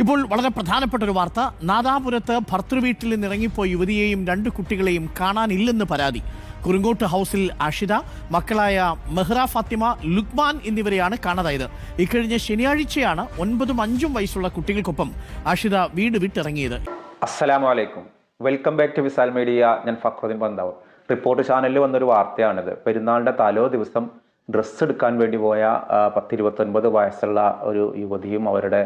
ഇപ്പോൾ വളരെ പ്രധാനപ്പെട്ട ഒരു വാർത്ത. നാദാപുരത്ത് ഭർത്തൃവീട്ടിൽ നിന്ന് ഇറങ്ങിപ്പോയ യുവതിയെയും രണ്ട് കുട്ടികളെയും കാണാനില്ലെന്ന് പരാതി. കുറുങ്കോട്ട് ഹൗസിൽ അഷിത മക്കളായ മെഹ്റ ഫാത്തിമ ലുക്മാൻ എന്നിവരെയാണ് കാണാതായത്. ഇക്കഴിഞ്ഞ ശനിയാഴ്ചയാണ് ഒൻപതും അഞ്ചും വയസ്സുള്ള കുട്ടികൾക്കൊപ്പം അഷിത വീട് വിട്ടിറങ്ങിയത്. അസ്സലാമു അലൈക്കും welcome back to Visal media. ഞാൻ ഫക്രുദ്ദീൻ പന്താവ് റിപ്പോർട്ട് ചാനലിൽ വന്നൊരു വാർത്തയാണിത്. പെരുന്നാളിന്റെ തലോ ദിവസം ഡ്രസ്സ് എടുക്കാൻ വേണ്ടി പോയ പത്തിരുപത്തൊൻപത് വയസ്സുള്ള ഒരു യുവതിയും അവരുടെ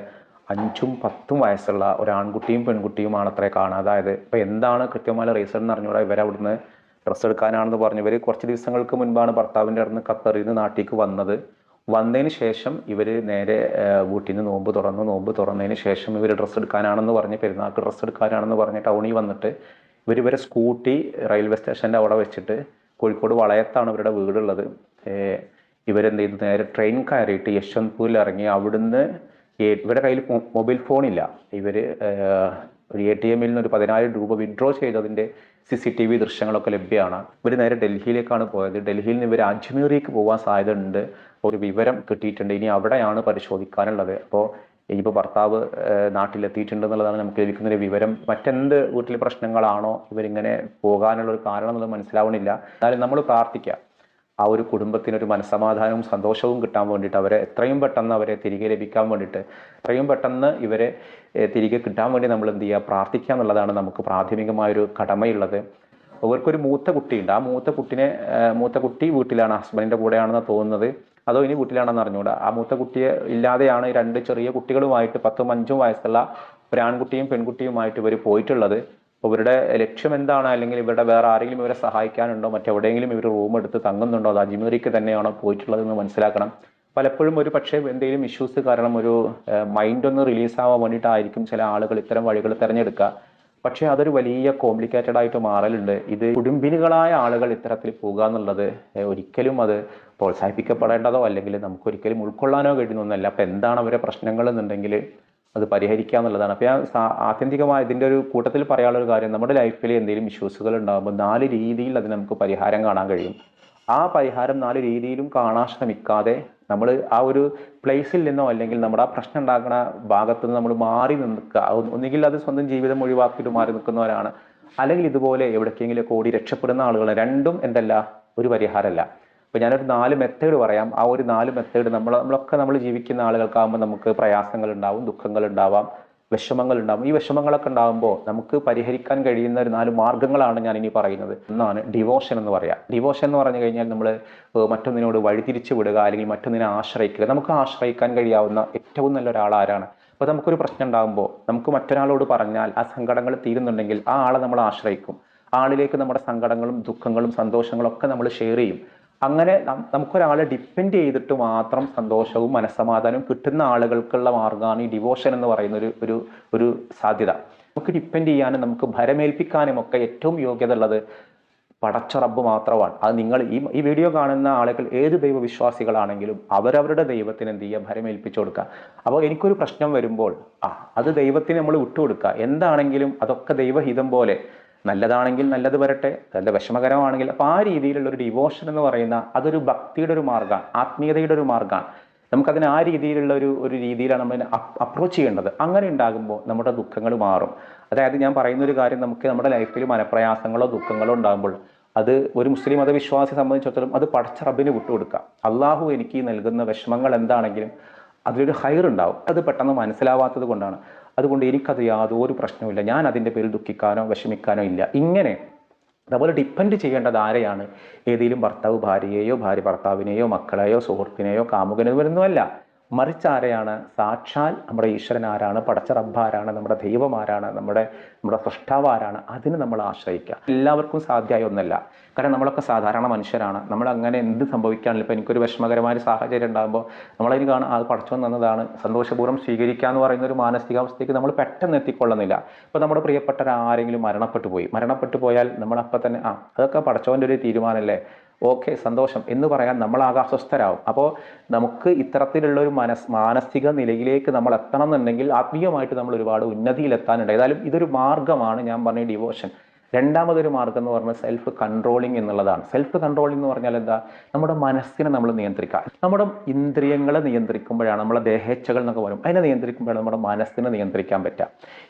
അഞ്ചും പത്തും വയസ്സുള്ള ഒരു ആൺകുട്ടിയും പെൺകുട്ടിയുമാണ് അത്രേ കാണാതായത് ഇപ്പം എന്താണ് കൃത്യമായ റീസൺ എന്ന് അറിഞ്ഞൂടാ? ഇവരെ അവിടുന്ന് ഡ്രസ്സ് എടുക്കാനാണെന്ന് പറഞ്ഞു. ഇവർ കുറച്ച് ദിവസങ്ങൾക്ക് മുൻപാണ് ഭർത്താവിന്റെ അടുത്ത് ഖത്തറിൽ നിന്ന് നാട്ടിലേക്ക് വന്നത്. വന്നതിന് ശേഷം ഇവർ നേരെ വീട്ടിൽ നിന്ന് നോമ്പ് തുറന്നു. നോമ്പ് തുറന്നതിന് ശേഷം ഇവർ ഡ്രസ്സ് എടുക്കാനാണെന്ന് പറഞ്ഞ് പെരുന്നാൾക്ക് ഡ്രസ്സ് എടുക്കാനാണെന്ന് പറഞ്ഞ് ടൗണിൽ വന്നിട്ട് ഇവർ ഇവരെ സ്കൂട്ടി റെയിൽവേ സ്റ്റേഷന്റെ അവിടെ വെച്ചിട്ട് കോഴിക്കോട് വളയത്താണ് ഇവരുടെ വീടുള്ളത്. ഇവരെന്ത് ചെയ്തു? നേരെ ട്രെയിൻ കയറിയിട്ട് യശ്വന്ത്പൂരിൽ ഇറങ്ങി. അവിടുന്ന് ഇവരുടെ കയ്യിൽ മൊബൈൽ ഫോണില്ല. ഇവർ ഒരു എ ടി എമ്മിൽ നിന്ന് ഒരു പതിനായിരം രൂപ വിഡ്രോ ചെയ്തതിന്റെ സി സി ടി വി ദൃശ്യങ്ങളൊക്കെ ലഭ്യമാണ്. ഇവർ നേരെ ഡൽഹിയിലേക്കാണ് പോയത്. ഡൽഹിയിൽ നിന്ന് ഇവർ അജ്മീറിലേക്ക് പോകാൻ സാധ്യതയുണ്ട്. ഒരു വിവരം കിട്ടിയിട്ടുണ്ട്. ഇനി അവിടെയാണ് പരിശോധിക്കാനുള്ളത്. അപ്പോൾ ഇനിയിപ്പോൾ ഭർത്താവ് നാട്ടിലെത്തിയിട്ടുണ്ടെന്നുള്ളതാണ് നമുക്ക് ലഭിക്കുന്ന ഒരു വിവരം. മറ്റെന്ത് വീട്ടിലെ പ്രശ്നങ്ങളാണോ ഇവരിങ്ങനെ പോകാനുള്ള ഒരു കാരണം എന്നുള്ളത് മനസ്സിലാവണില്ല. എന്നാലും നമ്മൾ പ്രാർത്ഥിക്കുക ആ ഒരു കുടുംബത്തിനൊരു മനസ്സമാധാനവും സന്തോഷവും കിട്ടാൻ വേണ്ടിയിട്ട് അവരെ എത്രയും പെട്ടെന്ന് അവരെ തിരികെ ലഭിക്കാൻ വേണ്ടിയിട്ട് എത്രയും പെട്ടെന്ന് ഇവരെ തിരികെ കിട്ടാൻ വേണ്ടി നമ്മൾ എന്ത് ചെയ്യുക? പ്രാർത്ഥിക്കുക എന്നുള്ളതാണ് നമുക്ക് പ്രാഥമികമായൊരു കടമയുള്ളത്. അവർക്കൊരു മൂത്ത കുട്ടിയുണ്ട്. ആ മൂത്ത കുട്ടിനെ മൂത്ത കുട്ടി വീട്ടിലാണ് ഹസ്ബൻഡിന്റെ കൂടെയാണെന്ന് തോന്നുന്നത്. അതോ ഇനി വീട്ടിലാണെന്ന് അറിഞ്ഞുകൂടാ. ആ മൂത്ത കുട്ടിയെ ഇല്ലാതെയാണ് രണ്ട് ചെറിയ കുട്ടികളുമായിട്ട് പത്തും അഞ്ചും വയസ്സുള്ള ഒരു ആൺകുട്ടിയും പെൺകുട്ടിയുമായിട്ട് ഇവർ പോയിട്ടുള്ളത്. ഇവരുടെ ലക്ഷ്യം എന്താണ് അല്ലെങ്കിൽ ഇവരുടെ വേറെ ആരെങ്കിലും ഇവരെ സഹായിക്കാനുണ്ടോ? മറ്റെവിടെയെങ്കിലും ഇവർ റൂം എടുത്ത് തങ്ങുന്നുണ്ടോ? അത് അജ്മീറിക്ക് തന്നെയാണോ പോയിട്ടുള്ളതെന്ന് മനസ്സിലാക്കണം. പലപ്പോഴും ഒരു പക്ഷേ എന്തെങ്കിലും ഇഷ്യൂസ് കാരണം ഒരു മൈൻഡ് ഒന്ന് റിലീസാവാൻ വേണ്ടിയിട്ടായിരിക്കും ചില ആളുകൾ ഇത്തരം വഴികൾ തിരഞ്ഞെടുക്കുക. പക്ഷേ അതൊരു വലിയ കോംപ്ലിക്കേറ്റഡ് ആയിട്ട് മാറലുണ്ട്. ഇത് കുടുംബിനികളായ ആളുകൾ ഇത്തരത്തിൽ പോകുക എന്നുള്ളത് ഒരിക്കലും അത് പ്രോത്സാഹിപ്പിക്കപ്പെടേണ്ടതോ അല്ലെങ്കിൽ നമുക്കൊരിക്കലും ഉൾക്കൊള്ളാനോ കഴിയുന്നൊന്നല്ല. അപ്പം എന്താണ് അവരെ പ്രശ്നങ്ങൾ എന്നുണ്ടെങ്കിൽ അത് പരിഹരിക്കുക എന്നുള്ളതാണ് അപ്പോൾ ഞാൻ ആത്യന്തികമായ ഇതിന്റെ ഒരു കൂട്ടത്തിൽ പറയാനുള്ള ഒരു കാര്യം നമ്മുടെ ലൈഫിൽ എന്തെങ്കിലും ഇഷ്യൂസുകൾ ഉണ്ടാകുമ്പോൾ നാല് രീതിയിൽ അതിന് നമുക്ക് പരിഹാരം കാണാൻ കഴിയും. ആ പരിഹാരം നാല് രീതിയിലും കാണാൻ ശ്രമിക്കാതെ നമ്മൾ ആ ഒരു പ്ലേസിൽ നിന്നോ അല്ലെങ്കിൽ നമ്മുടെ ആ പ്രശ്നം ഉണ്ടാക്കുന്ന ഭാഗത്ത് നിന്ന് നമ്മൾ മാറി നിൽക്കുക. ഒന്നുകിൽ അത് സ്വന്തം ജീവിതം ഒഴിവാക്കിയിട്ട് മാറി നിൽക്കുന്നവരാണ്. അല്ലെങ്കിൽ ഇതുപോലെ എവിടേക്കെങ്കിലും ഓടി രക്ഷപ്പെടുന്ന ആളുകൾ രണ്ടും എന്തല്ല ഒരു പരിഹാരമല്ല. അപ്പോൾ ഞാനൊരു നാല് മെത്തേഡ് പറയാം. ആ ഒരു നാല് മെത്തേഡ് നമ്മൾ നമ്മളൊക്കെ നമ്മൾ ജീവിക്കുന്ന ആളുകൾക്കാകുമ്പോൾ നമുക്ക് പ്രയാസങ്ങൾ ഉണ്ടാവും ദുഃഖങ്ങൾ ഉണ്ടാവാം വിഷമങ്ങൾ ഉണ്ടാവും ഈ വിഷമങ്ങളൊക്കെ ഉണ്ടാകുമ്പോൾ നമുക്ക് പരിഹരിക്കാൻ കഴിയുന്ന ഒരു നാല് മാർഗങ്ങളാണ് ഞാൻ ഇനി പറയുന്നത്. ഒന്നാണ് ഡിവോഷൻ എന്ന് പറയാം. ഡിവോഷൻ എന്ന് പറഞ്ഞു കഴിഞ്ഞാൽ നമ്മൾ മറ്റൊന്നിനോട് വഴിതിരിച്ചു വിടുക അല്ലെങ്കിൽ മറ്റൊന്നിനെ ആശ്രയിക്കുക. നമുക്ക് ആശ്രയിക്കാൻ കഴിയാവുന്ന ഏറ്റവും നല്ല ഒരാൾ ആരാണ്? അപ്പോൾ നമുക്കൊരു പ്രശ്നം ഉണ്ടാകുമ്പോൾ നമുക്ക് മറ്റൊരാളോട് പറഞ്ഞാൽ ആ സങ്കടങ്ങൾ തീരുന്നുണ്ടെങ്കിൽ ആ ആളെ നമ്മൾ ആശ്രയിക്കും. ആളിലേക്ക് നമ്മുടെ സങ്കടങ്ങളും ദുഃഖങ്ങളും സന്തോഷങ്ങളും ഒക്കെ നമ്മൾ ഷെയർ ചെയ്യും. അങ്ങനെ നമുക്കൊരാളെ ഡിപ്പെൻഡ് ചെയ്തിട്ട് മാത്രം സന്തോഷവും മനസ്സമാധാനവും കിട്ടുന്ന ആളുകൾക്കുള്ള മാർഗമാണ് ഈ ഡിവോഷൻ എന്ന് പറയുന്ന ഒരു ഒരു ഒരു സാധ്യത. നമുക്ക് ഡിപ്പെൻഡ് ചെയ്യാനും നമുക്ക് ഭരമേൽപ്പിക്കാനും ഒക്കെ ഏറ്റവും യോഗ്യത ഉള്ളത് പടച്ച റബ്ബ് മാത്രമാണ്. അത് നിങ്ങൾ ഈ ഈ വീഡിയോ കാണുന്ന ആളുകൾ ഏത് ദൈവവിശ്വാസികളാണെങ്കിലും അവരവരുടെ ദൈവത്തിന് എന്ത് ചെയ്യുക? ഭരമേൽപ്പിച്ചു കൊടുക്കുക. അപ്പോൾ എനിക്കൊരു പ്രശ്നം വരുമ്പോൾ ആ അത് ദൈവത്തിന് നമ്മൾ വിട്ടുകൊടുക്കുക. എന്താണെങ്കിലും അതൊക്കെ ദൈവഹിതം പോലെ നല്ലതാണെങ്കിൽ നല്ലത് വരട്ടെ നല്ല വിഷമകരമാണെങ്കിൽ. അപ്പോൾ ആ രീതിയിലുള്ള ഒരു ഡിവോഷൻ എന്ന് പറയുന്ന അതൊരു ഭക്തിയുടെ ഒരു മാർഗമാണ് ആത്മീയതയുടെ ഒരു മാർഗമാണ്. നമുക്കതിന് ആ രീതിയിലുള്ള ഒരു ഒരു രീതിയിലാണ് നമ്മൾ അപ്രോച്ച് ചെയ്യേണ്ടത്. അങ്ങനെ ഉണ്ടാകുമ്പോൾ നമ്മുടെ ദുഃഖങ്ങൾ മാറും. അതായത് ഞാൻ പറയുന്ന ഒരു കാര്യം നമുക്ക് നമ്മുടെ ലൈഫിൽ മനപ്രയാസങ്ങളോ ദുഃഖങ്ങളോ ഉണ്ടാകുമ്പോൾ അത് ഒരു മുസ്ലിം മതവിശ്വാസിയെ സംബന്ധിച്ചിടത്തോളം അത് പടച്ച റബ്ബിന് വിട്ടുകൊടുക്കുക. അള്ളാഹു എനിക്ക് നൽകുന്ന വിഷമങ്ങൾ എന്താണെങ്കിലും അതിലൊരു ഹൈർ ഉണ്ടാവും അത് പെട്ടെന്ന് മനസ്സിലാവാത്തത് കൊണ്ടാണ്. അതുകൊണ്ട് എനിക്കത് യാതൊരു പ്രശ്നവുമില്ല. ഞാൻ അതിന്റെ പേരിൽ ദുഃഖിക്കാനോ വിഷമിക്കാനോ ഇല്ല. ഇങ്ങനെ അതുപോലെ ഡിപ്പെൻഡ് ചെയ്യേണ്ടത് ആരെയാണ്? ഏതെങ്കിലും ഭർത്താവ് ഭാര്യയെയോ ഭാര്യ ഭർത്താവിനെയോ മക്കളെയോ സുഹൃത്തിനെയോ കാമുകനെയോ വരുന്നതല്ല മറിച്ച് ആരെയാണ് സാക്ഷാൽ നമ്മുടെ ഈശ്വരൻ ആരാണ് പടച്ച റബ്ബാരാണ് നമ്മുടെ ദൈവം ആരാണ് നമ്മുടെ നമ്മുടെ സൃഷ്ടാവ് ആരാണ് അതിന് നമ്മൾ ആശ്രയിക്കുക. എല്ലാവർക്കും സാധ്യമായ ഒന്നല്ല. കാരണം നമ്മളൊക്കെ സാധാരണ മനുഷ്യരാണ്. നമ്മൾ അങ്ങനെ എന്ത് സംഭവിക്കുകയാണെങ്കിൽ ഇപ്പോൾ എനിക്കൊരു വിഷമകരമായ സാഹചര്യം ഉണ്ടാകുമ്പോൾ നമ്മളതിന് കാണാൻ അത് പടച്ചു തന്നതാണ് സന്തോഷപൂർവം സ്വീകരിക്കുക എന്ന് പറയുന്ന ഒരു മാനസികാവസ്ഥയ്ക്ക് നമ്മൾ പെട്ടെന്ന് എത്തിക്കൊള്ളുന്നില്ല. ഇപ്പോൾ നമ്മുടെ പ്രിയപ്പെട്ട ആരെങ്കിലും മരണപ്പെട്ടു പോയി. മരണപ്പെട്ടു പോയാൽ നമ്മൾ അപ്പം തന്നെ ആ അതൊക്കെ പടച്ചവന്റെ ഒരു തീരുമാനമല്ലേ? ഓക്കെ സന്തോഷം. എന്ന് പറയാൻ നമ്മൾ അസ്വസ്ഥരാകും അപ്പോൾ നമുക്ക് ഇത്തരത്തിലുള്ള ഒരു മനസ് മാനസിക നിലയിലേക്ക് നമ്മൾ എത്തണം എന്നുണ്ടെങ്കിൽ ആത്മീയമായിട്ട് നമ്മൾ ഒരുപാട് ഉന്നതിയിലെത്താനുണ്ട്. ഏതായാലും ഇതൊരു മാർഗമാണ് ഞാൻ പറഞ്ഞ ഡിവോഷൻ. രണ്ടാമതൊരു മാർഗം എന്ന് പറഞ്ഞാൽ സെൽഫ് കൺട്രോളിങ് എന്നുള്ളതാണ്. സെൽഫ് കൺട്രോളിംഗ് എന്ന് പറഞ്ഞാൽ എന്താ? നമ്മുടെ മനസ്സിനെ നമ്മൾ നിയന്ത്രിക്കുക. നമ്മുടെ ഇന്ദ്രിയങ്ങളെ നിയന്ത്രിക്കുമ്പോഴാണ് നമ്മളെ ദേഹേച്ഛകൾ എന്നൊക്കെ വരും അതിനെ നിയന്ത്രിക്കുമ്പോഴാണ് നമ്മുടെ മനസ്സിനെ നിയന്ത്രിക്കാൻ പറ്റുക.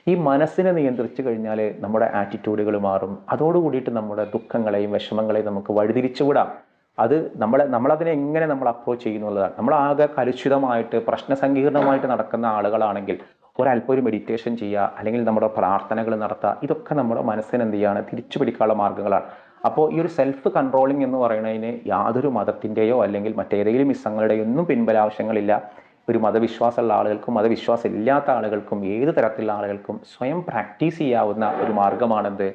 ഈ മനസ്സിനെ നിയന്ത്രിച്ചു കഴിഞ്ഞാൽ നമ്മുടെ ആറ്റിറ്റ്യൂഡുകൾ മാറും. അതോടുകൂടിയിട്ട് നമ്മുടെ ദുഃഖങ്ങളെയും വിഷമങ്ങളെയും നമുക്ക് വഴിതിരിച്ചുവിടാം. അത് നമ്മൾ നമ്മളതിനെ എങ്ങനെ നമ്മൾ അപ്രോച്ച് ചെയ്യുന്നുള്ളതാണ് നമ്മളാകെ കലുഷിതമായിട്ട് പ്രശ്നസങ്കീർണമായിട്ട് നടക്കുന്ന ആളുകളാണെങ്കിൽ ഒരല്പം ഒരു മെഡിറ്റേഷൻ ചെയ്യുക അല്ലെങ്കിൽ നമ്മുടെ പ്രാർത്ഥനകൾ നടത്തുക ഇതൊക്കെ നമ്മുടെ മനസ്സിന് എന്ത് ചെയ്യാണ്? തിരിച്ചു പിടിക്കാനുള്ള മാർഗങ്ങളാണ് അപ്പോൾ ഈ ഒരു സെൽഫ് കൺട്രോളിങ് എന്ന് പറയുന്നതിന് യാതൊരു മതത്തിന്റെയോ അല്ലെങ്കിൽ മറ്റേതെങ്കിലും മിസ്സങ്ങളുടെയോ ഒന്നും പിൻബലാവശ്യങ്ങളില്ല ഒരു മതവിശ്വാസമുള്ള ആളുകൾക്കും മതവിശ്വാസം ഇല്ലാത്ത ആളുകൾക്കും ഏത് തരത്തിലുള്ള ആളുകൾക്കും സ്വയം പ്രാക്ടീസ് ചെയ്യാവുന്ന ഒരു മാർഗമാണെന്ത്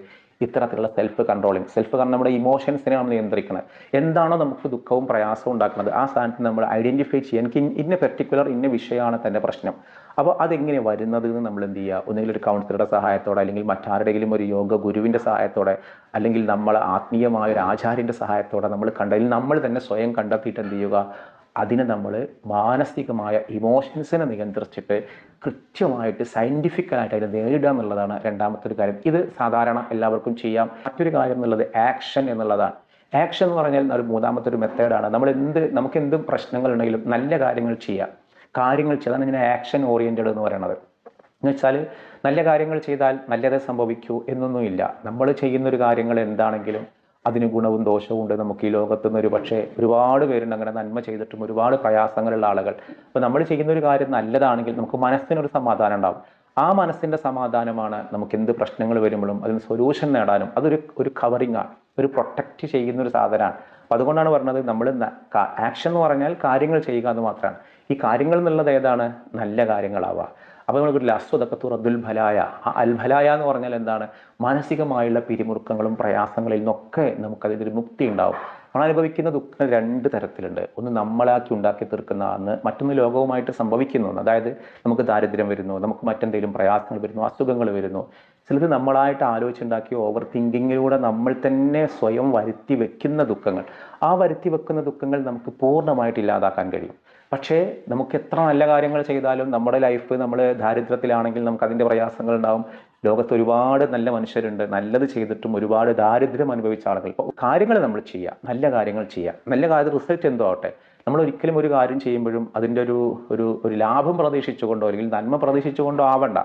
ഇത്തരത്തിലുള്ള സെൽഫ് കൺട്രോളിങ് സെൽഫ് കാരണം നമ്മുടെ ഇമോഷൻസിനെ നമ്മൾ നിയന്ത്രിക്കുന്നത് എന്താണോ നമുക്ക് ദുഃഖവും പ്രയാസവും ഉണ്ടാക്കുന്നത്. ആ സ്ഥാനത്ത് നമ്മൾ ഐഡന്റിഫൈ ചെയ്യാൻ എനിക്ക് ഇന്ന- പെർട്ടിക്കുലർ ഇന്ന വിഷയമാണ് തന്റെ പ്രശ്നം. അപ്പോൾ അതെങ്ങനെ വരുന്നത് എന്ന് നമ്മൾ എന്ത് ചെയ്യുക? ഒന്നുകിൽ ഒരു കൗൺസിലറുടെ സഹായത്തോടെ അല്ലെങ്കിൽ മറ്റാരുടെയെങ്കിലും ഒരു യോഗ ഗുരുവിന്റെ സഹായത്തോടെ അല്ലെങ്കിൽ നമ്മൾ ആത്മീയമായ ഒരു ആചാര്യന്റെ സഹായത്തോടെ നമ്മൾ കണ്ടതിൽ നമ്മൾ തന്നെ സ്വയം കണ്ടെത്തിയിട്ട് എന്ത് ചെയ്യുക? അതിനെ നമ്മൾ മാനസികമായ ഇമോഷൻസിനെ നിയന്ത്രിച്ചിട്ട് കൃത്യമായിട്ട് സയന്റിഫിക്കലായിട്ട് അതിനെ നേരിടുക എന്നുള്ളതാണ് രണ്ടാമത്തെ ഒരു കാര്യം. ഇത് സാധാരണ എല്ലാവർക്കും ചെയ്യാം. മറ്റൊരു കാര്യം എന്നുള്ളത് ആക്ഷൻ എന്നുള്ളതാണ്. ആക്ഷൻ എന്ന് പറഞ്ഞാൽ ഒരു മൂന്നാമത്തെ ഒരു മെത്തേഡാണ്. നമ്മൾ എന്ത് നമുക്ക് എന്ത് പ്രശ്നങ്ങളുണ്ടെങ്കിലും നല്ല കാര്യങ്ങൾ ചെയ്യാം. കാര്യങ്ങൾ ചെയ്താണ് ഇങ്ങനെ ആക്ഷൻ ഓറിയന്റഡ് എന്ന് പറയുന്നത് എന്ന് വെച്ചാൽ നല്ല കാര്യങ്ങൾ ചെയ്താൽ നല്ലതേ സംഭവിക്കൂ എന്നൊന്നുമില്ല. നമ്മൾ ചെയ്യുന്നൊരു കാര്യങ്ങൾ എന്താണെങ്കിലും അതിന് ഗുണവും ദോഷവും ഉണ്ട് നമുക്ക് ഈ ലോകത്ത് നിന്ന് ഒരു പക്ഷേ ഒരുപാട് പേരുണ്ട്. അങ്ങനെ നന്മ ചെയ്തിട്ടും ഒരുപാട് പ്രയാസങ്ങളുള്ള ആളുകൾ. അപ്പോൾ നമ്മൾ ചെയ്യുന്ന ഒരു കാര്യം നല്ലതാണെങ്കിൽ നമുക്ക് മനസ്സിനൊരു സമാധാനം ഉണ്ടാവും. ആ മനസ്സിന്റെ സമാധാനമാണ് നമുക്ക് എന്ത് പ്രശ്നങ്ങൾ വരുമ്പോഴും അതിന് സൊല്യൂഷൻ നേടാനും അതൊരു ഒരു കവറിങ് ആണ്. ഒരു പ്രൊട്ടക്റ്റ് ചെയ്യുന്ന ഒരു സാധനമാണ്. അപ്പോൾ അതുകൊണ്ടാണ് പറഞ്ഞത് നമ്മൾ ആക്ഷൻ എന്ന് പറഞ്ഞാൽ കാര്യങ്ങൾ ചെയ്യുക എന്ന് മാത്രമാണ്. ഈ കാര്യങ്ങൾ എന്നുള്ളത് ഏതാണ്? നല്ല കാര്യങ്ങളാവുക. അപ്പോൾ നമുക്കൊരു അസ്വതക്കത്തു അബ്ദുൽ ഭലായ. ആ അൽഭലായ എന്ന് പറഞ്ഞാൽ എന്താണ്? മാനസികമായുള്ള പിരിമുറുക്കങ്ങളും പ്രയാസങ്ങളിൽ നിന്നൊക്കെ നമുക്കതിൽ മുക്തി ഉണ്ടാവും. നമ്മൾ അനുഭവിക്കുന്ന ദുഃഖം രണ്ട് തരത്തിലുണ്ട്. ഒന്ന് നമ്മളാക്കി ഉണ്ടാക്കി തീർക്കുന്ന അന്ന് മറ്റൊന്ന് ലോകവുമായിട്ട് സംഭവിക്കുന്ന അതായത് നമുക്ക് ദാരിദ്ര്യം വരുന്നു നമുക്ക് മറ്റെന്തെങ്കിലും പ്രയാസങ്ങൾ വരുന്നു അസുഖങ്ങൾ വരുന്നു. ചിലത് നമ്മളായിട്ട് ആലോചിച്ചുണ്ടാക്കി ഓവർ തിങ്കിങ്ങിലൂടെ നമ്മൾ തന്നെ സ്വയം വരുത്തി വെക്കുന്ന ദുഃഖങ്ങൾ. ആ വരുത്തി വെക്കുന്ന ദുഃഖങ്ങൾ നമുക്ക് പൂർണമായിട്ട് ഇല്ലാതാക്കാൻ കഴിയും. പക്ഷേ നമുക്ക് എത്ര നല്ല കാര്യങ്ങൾ ചെയ്താലും നമ്മുടെ ലൈഫ് നമ്മൾ ദാരിദ്ര്യത്തിലാണെങ്കിൽ നമുക്ക് അതിന്റെ പ്രയാസങ്ങൾ ഉണ്ടാവും. ലോകത്ത് ഒരുപാട് നല്ല മനുഷ്യരുണ്ട് നല്ലത് ചെയ്തിട്ടും ഒരുപാട് ദാരിദ്ര്യം അനുഭവിച്ച ആളുകൾ. ഇപ്പോൾ കാര്യങ്ങൾ നമ്മൾ ചെയ്യുക നല്ല കാര്യങ്ങൾ ചെയ്യുക നല്ല കാര്യത്തിൽ റിസൾട്ട് എന്തോ ആവട്ടെ? നമ്മൾ ഒരിക്കലും ഒരു കാര്യം ചെയ്യുമ്പോഴും അതിന്റെ ഒരു ഒരു ഒരു ലാഭം പ്രതീക്ഷിച്ചുകൊണ്ടോ അല്ലെങ്കിൽ നന്മ പ്രതീക്ഷിച്ചുകൊണ്ടോ ആവണ്ട.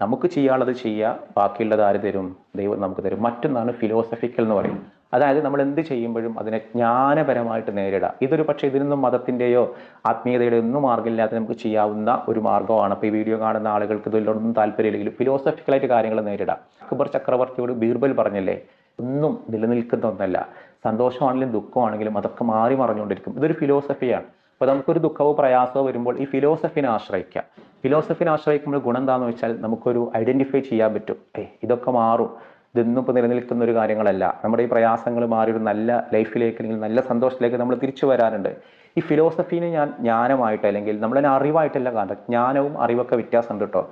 നമുക്ക് ചെയ്യാനുള്ളത് ചെയ്യുക ബാക്കിയുള്ളത് ആര് തരും ദൈവം നമുക്ക് തരും. മറ്റൊന്നാണ് ഫിലോസഫിക്കൽ എന്ന് പറയും അതായത് നമ്മൾ എന്ത് ചെയ്യുമ്പോഴും അതിനെ ജ്ഞാനപരമായിട്ട് നേരിടുക ഇതൊരു പക്ഷേ ഇതിനൊന്നും മതത്തിന്റെയോ ആത്മീയതയുടെയോ ഒന്നും മാർഗമില്ലാതെ നമുക്ക് ചെയ്യാവുന്ന ഒരു മാർഗമാണ്. അപ്പോൾ ഈ വീഡിയോ കാണുന്ന ആളുകൾക്ക് ഇതിലൊന്നും താല്പര്യമില്ലെങ്കിൽ ഫിലോസഫിക്കലായിട്ട് കാര്യങ്ങൾ നേരിടാം. അക്ബർ ചക്രവർത്തിയോട് ബീർബൽ പറഞ്ഞല്ലേ? ഒന്നും നിലനിൽക്കുന്ന ഒന്നല്ല. സന്തോഷമാണെങ്കിലും ദുഃഖമാണെങ്കിലും അതൊക്കെ മാറി മറിഞ്ഞുകൊണ്ടിരിക്കും. ഇതൊരു ഫിലോസഫിയാണ് അപ്പോൾ നമുക്കൊരു ദുഃഖമോ പ്രയാസമോ വരുമ്പോൾ ഈ ഫിലോസഫിനെ ആശ്രയിക്കാം. ഫിലോസഫിനെ ആശ്രയിക്കുമ്പോൾ ഗുണം എന്താണെന്ന് വെച്ചാൽ നമുക്കൊരു ഐഡന്റിഫൈ ചെയ്യാൻ പറ്റും. ഏയ് ഇതൊക്കെ മാറും. ഇതൊന്നും ഇപ്പോൾ നിലനിൽക്കുന്ന ഒരു കാര്യങ്ങളല്ല. നമ്മുടെ ഈ പ്രയാസങ്ങൾ മാറി ഒരു നല്ല ലൈഫിലേക്ക് അല്ലെങ്കിൽ നല്ല സന്തോഷത്തിലേക്ക് നമ്മൾ തിരിച്ചു വരാനുണ്ട് ഈ ഫിലോസഫീനെ ഞാൻ ജ്ഞാനമായിട്ട് അല്ലെങ്കിൽ നമ്മളതിനെ അറിവായിട്ടല്ല കാണുന്നത്. ജ്ഞാനവും അറിവൊക്കെ വ്യത്യാസമുണ്ട് കേട്ടോ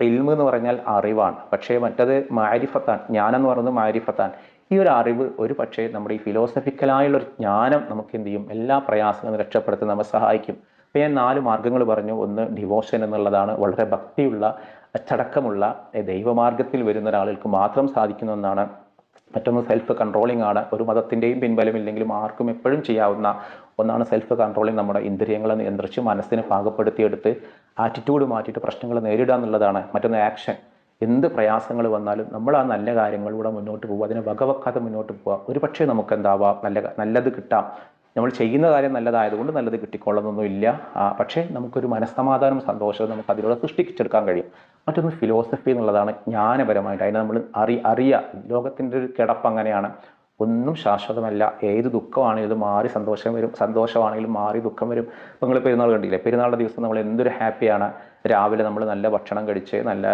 ഇൽമ് എന്ന് പറഞ്ഞാൽ അറിവാണ്. പക്ഷേ മറ്റത് മാരിഫത്താൻ ജ്ഞാനം എന്ന് പറയുന്നത് മാരിഫത്താൻ ഈ ഒരു അറിവ് ഒരു പക്ഷേ നമ്മുടെ ഈ ഫിലോസഫിക്കലായുള്ള ഒരു ജ്ഞാനം നമുക്ക് എന്ത് ചെയ്യും? എല്ലാ പ്രയാസങ്ങളും രക്ഷപ്പെടുത്താൻ നമ്മെ സഹായിക്കും. അപ്പോൾ ഞാൻ നാല് മാർഗങ്ങൾ പറഞ്ഞു. ഒന്ന് ഡിവോഷൻ എന്നുള്ളതാണ്. വളരെ ഭക്തിയുള്ള അച്ചടക്കമുള്ള ദൈവമാർഗത്തിൽ വരുന്ന ഒരാളുകൾക്ക് മാത്രം സാധിക്കുന്ന ഒന്നാണ് മറ്റൊന്ന് സെൽഫ് കൺട്രോളിംഗ് ആണ്. ഒരു മതത്തിന്റെയും പിൻബലമില്ലെങ്കിലും ആർക്കും എപ്പോഴും ചെയ്യാവുന്ന ഒന്നാണ് സെൽഫ് കൺട്രോളിംഗ് നമ്മുടെ ഇന്ദ്രിയങ്ങളെ നിയന്ത്രിച്ച് മനസ്സിനെ പാകപ്പെടുത്തിയെടുത്ത് ആറ്റിറ്റ്യൂഡ് മാറ്റിയിട്ട് പ്രശ്നങ്ങൾ നേരിടുക എന്നുള്ളതാണ്. മറ്റൊന്ന് ആക്ഷൻ എന്ത് പ്രയാസങ്ങൾ വന്നാലും നമ്മൾ ആ നല്ല കാര്യങ്ങളിലൂടെ മുന്നോട്ട് പോകുക അതിനെ വകവെക്കാതെ മുന്നോട്ട് പോവുക. ഒരു പക്ഷേ നമുക്ക് എന്താവാം? നല്ല നല്ലത് കിട്ടാം. നമ്മൾ ചെയ്യുന്ന കാര്യം നല്ലതായതുകൊണ്ട് നല്ലത് കിട്ടിക്കൊള്ളുന്നൊന്നുമില്ല. പക്ഷേ നമുക്കൊരു മനസ്സമാധാനം സന്തോഷം നമുക്ക് അതിലൂടെ സൃഷ്ടിച്ചെടുക്കാൻ കഴിയും. മറ്റൊന്ന് ഫിലോസഫി എന്നുള്ളതാണ് ജ്ഞാനപരമായിട്ട്. അതിനെ നമ്മൾ അറി അറിയുക ലോകത്തിന്റെ ഒരു കിടപ്പ് അങ്ങനെയാണ്. ഒന്നും ശാശ്വതമല്ല. ഏത് ദുഃഖമാണെങ്കിലും മാറി സന്തോഷം വരും. സന്തോഷമാണെങ്കിലും മാറി ദുഃഖം വരും. ഇപ്പോൾ നിങ്ങൾ പെരുന്നാൾ കണ്ടില്ലേ? പെരുന്നാളുടെ ദിവസം നമ്മൾ എന്തൊരു ഹാപ്പിയാണ്. രാവിലെ നമ്മൾ നല്ല ഭക്ഷണം കഴിച്ച് നല്ല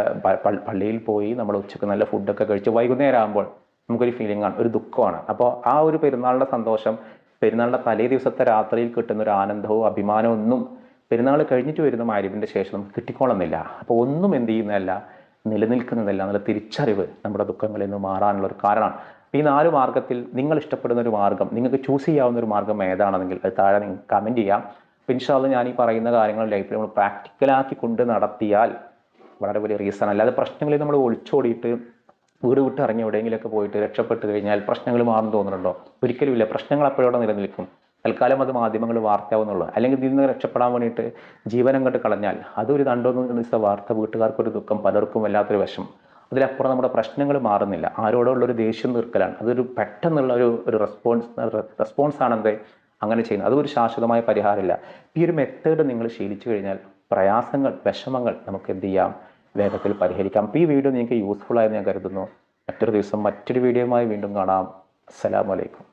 പള്ളിയിൽ പോയി നമ്മൾ ഉച്ചയ്ക്ക് നല്ല ഫുഡൊക്കെ കഴിച്ച് വൈകുന്നേരം ആകുമ്പോൾ നമുക്കൊരു ഫീലിംഗ് ആണ്. ഒരു ദുഃഖമാണ്. അപ്പോൾ ആ ഒരു പെരുന്നാളിന്റെ സന്തോഷം പെരുന്നാളിന്റെ തലേ ദിവസത്തെ രാത്രിയിൽ കിട്ടുന്ന ഒരു ആനന്ദവും അഭിമാനവും ഒന്നും പെരുന്നാൾ കഴിഞ്ഞിട്ട് വരുന്ന മാരിവിന്റെ ശേഷം നമുക്ക് കിട്ടിക്കോളുന്നില്ല. അപ്പോൾ ഒന്നും എന്ത് ചെയ്യുന്നതല്ല നിലനിൽക്കുന്നതല്ല എന്നുള്ള തിരിച്ചറിവ് നമ്മുടെ ദുഃഖങ്ങളിൽ നിന്ന് മാറാനുള്ള ഒരു കാരണമാണ്. ഈ നാല് മാർഗത്തിൽ നിങ്ങൾ ഇഷ്ടപ്പെടുന്ന ഒരു മാർഗം നിങ്ങൾക്ക് ചൂസ് ചെയ്യാവുന്ന ഒരു മാർഗം ഏതാണെന്നെങ്കിൽ അത് താഴെ നിങ്ങൾ കമന്റ് ചെയ്യാം. ഇൻഷാല്ല ഞാൻ ഈ പറയുന്ന കാര്യങ്ങൾ ലൈഫിൽ നമ്മൾ പ്രാക്ടിക്കലാക്കി കൊണ്ട് നടത്തിയാൽ വളരെ വലിയ റീസൺ അല്ലാതെ പ്രശ്നങ്ങളിൽ നമ്മൾ ഒളിച്ചോടിയിട്ട് വീട് വിട്ട് ഇറങ്ങി എവിടെയെങ്കിലുമൊക്കെ പോയിട്ട് രക്ഷപ്പെട്ട് കഴിഞ്ഞാൽ പ്രശ്നങ്ങൾ മാറും തോന്നുന്നുണ്ടോ? ഒരിക്കലുമില്ല. പ്രശ്നങ്ങൾ അപ്പോഴവിടെ നിലനിൽക്കും. തൽക്കാലം അത് മാധ്യമങ്ങൾ വാർത്തയാവുന്നുള്ളൂ അല്ലെങ്കിൽ ഇതിൽ നിന്ന് രക്ഷപ്പെടാൻ വേണ്ടിയിട്ട് ജീവൻ അങ്ങോട്ട് കളഞ്ഞാൽ അതൊരു രണ്ടോ മൂന്ന് ദിവസത്തെ വാർത്ത വീട്ടുകാർക്കൊരു ദുഃഖം പലർക്കും വല്ലാത്തൊരു വിഷം അതിലപ്പുറം നമ്മുടെ പ്രശ്നങ്ങൾ മാറുന്നില്ല. ആരോടുള്ളൊരു ദേഷ്യം തീർക്കലാണ്. അതൊരു പെട്ടെന്നുള്ള ഒരു ഒരു റെസ്പോൺസ് റെസ്പോൺസ് ആണെന്ത്? അങ്ങനെ ചെയ്യുന്നത്. അതൊരു ശാശ്വതമായ പരിഹാരമില്ല. ഈ ഒരു മെത്തേഡ് നിങ്ങൾ ശീലിച്ചു കഴിഞ്ഞാൽ പ്രയാസങ്ങൾ വിഷമങ്ങൾ നമുക്ക് എന്ത് ചെയ്യാം? വേഗത്തിൽ പരിഹരിക്കാം. അപ്പോൾ ഈ വീഡിയോ നിങ്ങൾക്ക് യൂസ്ഫുൾ ആയെന്ന് ഞാൻ കരുതുന്നു. മറ്റൊരു ദിവസം മറ്റൊരു വീഡിയോയുമായി വീണ്ടും കാണാം. അസ്സലാമലൈക്കും